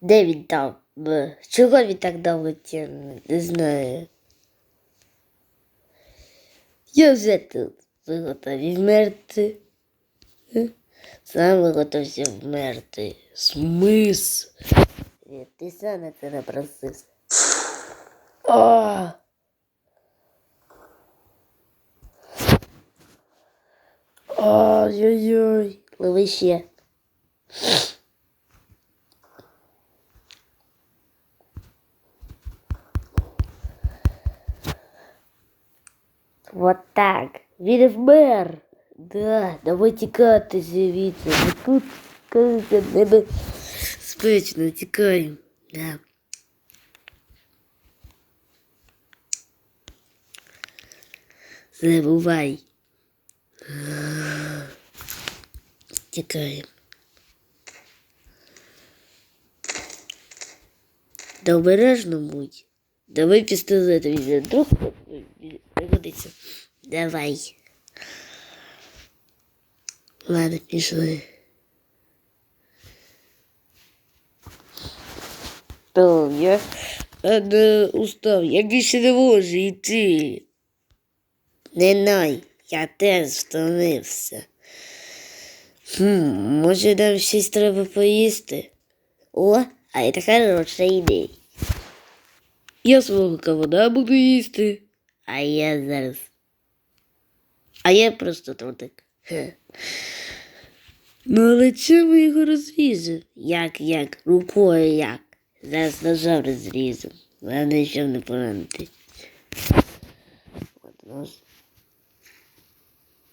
Де він там? Чого він так довго? Не знаю. Я вже тут. Ви готові вмерти? Е? Саме готовся вмерти. Смис. Ні, Ти сам на це напросився. А! Ой-ой-ой. Лови ще. Вот так. Він вмер. Да, давай тікати звідси. Тут, кажеться, небезпечно. Тікаємо. Да. Забувай. Тікаємо. Да обережно будь. Давай пістолет візьмемо. Вдруг пригодиться. Давай. Ладно, пішли. То я не устав, я більше не можу йти. Не най, я теж втомився. Хм, може нам щось треба поїсти? О, а це хороша ідея. Я свого кавуна буду їсти. А я зараз. А я просто трутик. Хе. Ну, але чим його розріжемо? Як, як? Рукою як? Зараз ножом розрізом. Головне, щоб не поранити. От нож.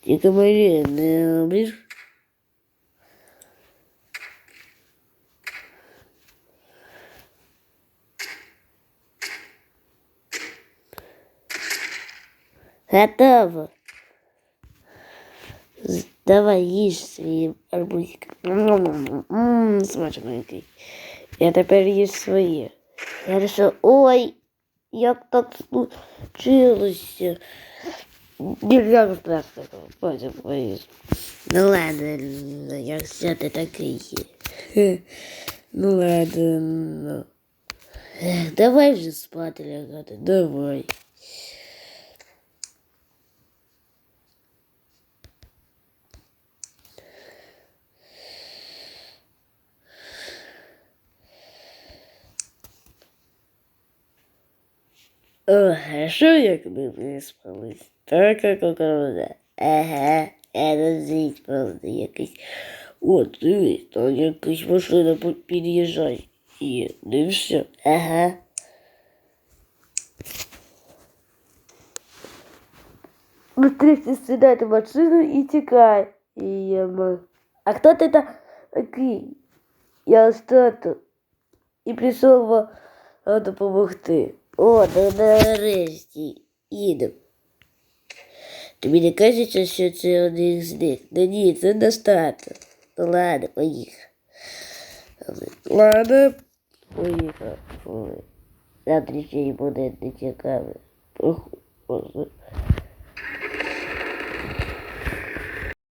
Тільки мені не обріж. Готово. З- Давай їж свій арбузик. Ммм, смачно який. Я тепер їж своє. Хорошо. Ой, як так случилося? Нельзя страшного. Потім поїж. Ну ладно, ну, якщо ти такий є. Хе, Ну ладно. ну. Ех, Давай вже спати лягати, давай. Хорошо, як виспались. Така кукурудза. Ага, я розріть просто якийсь. О, дивись, там якась машина під'їжджає. Не все. Ага. Быстрее сідай в машину і тікай. Ема. А хто ти та- такий? Я Остату. І прийшов вам допомогти. О, ну нарешті. Їдемо. Тобі не кажеться, що це один з них? Да ні, це достатньо. Ну ладно, поїхав. Ладно, поїхав. Завтра ще й буде не цікаве.